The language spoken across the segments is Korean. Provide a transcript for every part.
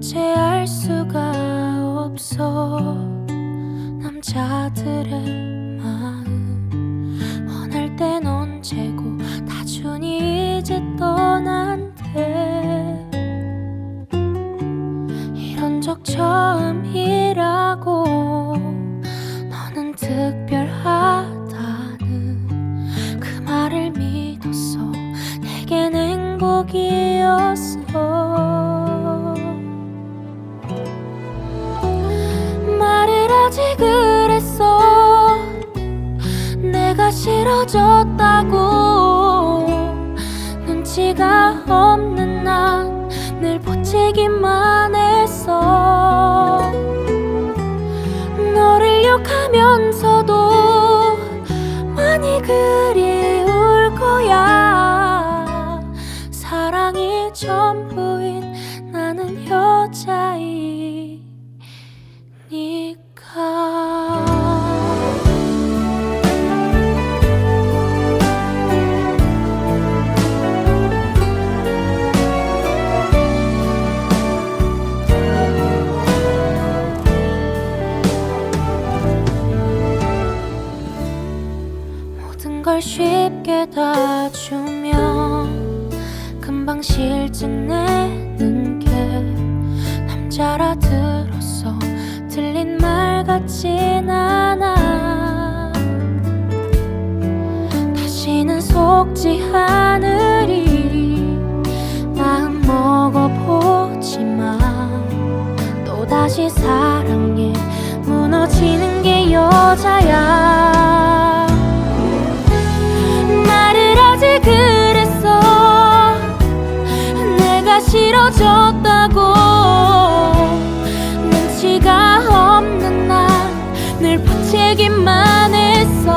어째알 수가 없어. 남자들의 마음. 원할 땐 언제고 다준이 이제 떠난대. 이런 적 처음이라고 너는 특별하다는 그 말을 믿었어. 내겐 행복이었어 하지 그랬어. 내가 싫어졌다고. 눈치가 없는 난 늘 보채기만 했어. 너를 욕하면서도 많이 그리울 거야. 사랑이 전부 걸 쉽게 다 주면 금방 실증 내는 게 남자라 들었어 틀린 말 같진 않아. 다시는 속지 않으리 마음 먹어보지만 또다시 사랑에 무너지는 게 싫어졌다고. 눈치가 없는 날늘 보채기만 했어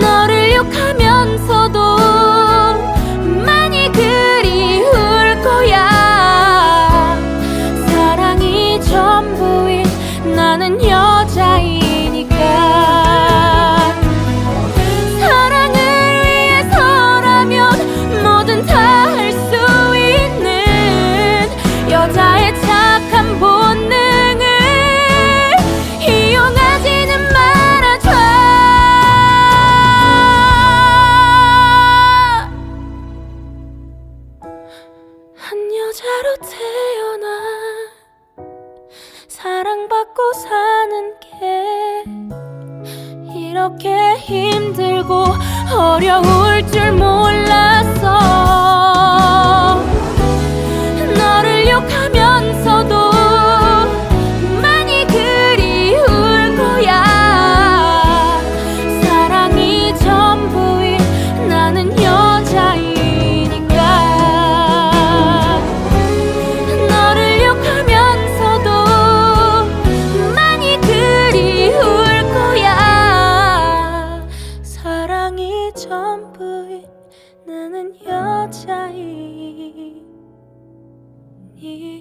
너를 욕하면서도 많이 그리울 거야. 사랑이 전부인 나는 여자이니까 여자로 태어나 사랑받고 사는 게 이렇게 힘들고 어려울 줄 몰랐어 나는 여자이니까